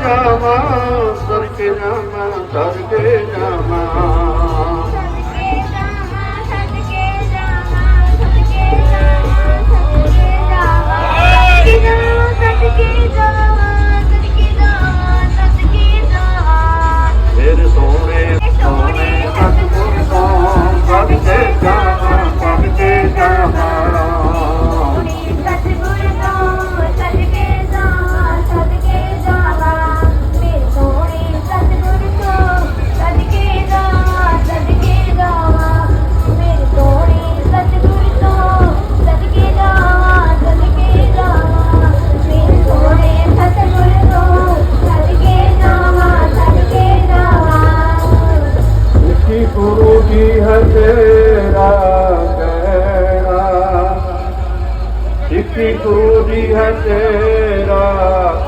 জামা সরকে জামা সরকে জামা ਗੁਰੂ ਜੀ ਹੈ ਤੇਰਾ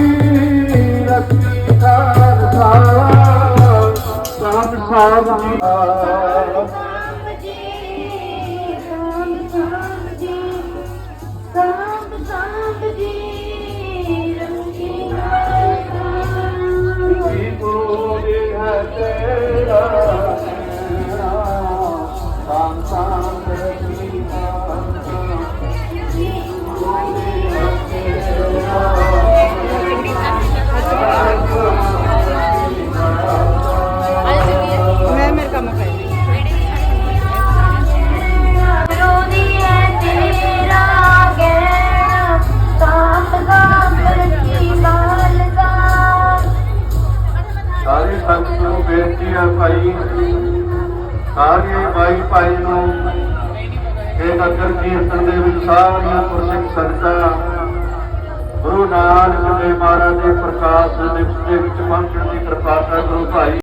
সব ਭਾਈ ਨੂੰ ਇਹ ਨਗਰ ਕੀਰਤਨ ਦੇ ਵਿੱਚ ਸਾਰੀਆਂ ਪ੍ਰਸਿੱਖ ਸੰਗਤਾਂ ਗੁਰੂ ਨਾਨਕ ਦੇ ਮਹਾਰਾਜ ਦੇ ਪ੍ਰਕਾਸ਼ ਦੇ ਵਿੱਚ ਪਹੁੰਚਣ ਦੀ ਕਿਰਪਾ ਕਰੋ ਭਾਈ